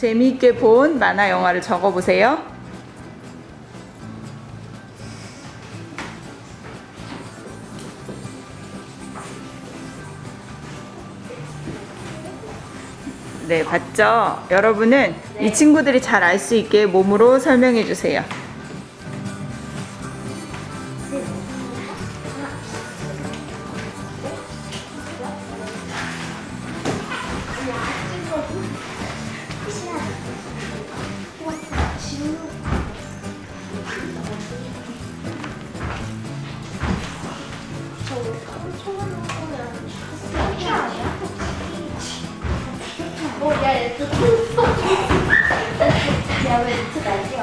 재미있게 본 만화 영화를 적어보세요. 네, 봤죠? 여러분은 이 친구들이 잘 알 수 있게 몸으로 설명해 주세요.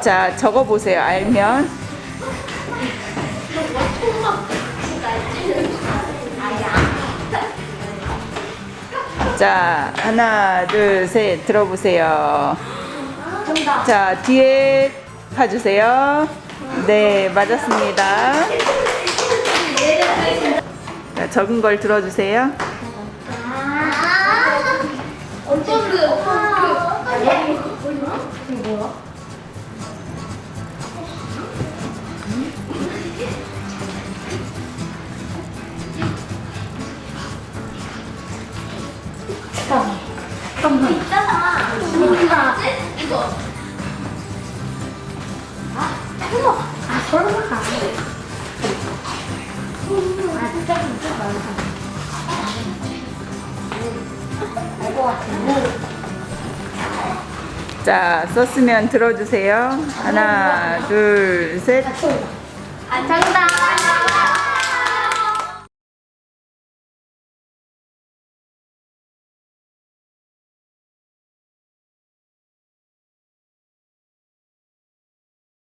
자, 적어 보세요. 알면. 자, 하나, 둘, 셋, 들어보세요. 자, 뒤에 봐주세요. 네, 맞았습니다. 자, 적은 걸 들어주세요. 어떤 그, 어떤 그, 뭐야? 잠깐만. 있잖아. 이거. 아, 설마. 아, 설마가 아니래. 아, 진짜 진짜 많다. 알것 같은데. 자, 썼으면 들어주세요. 하나, 둘, 셋. 아, 정답.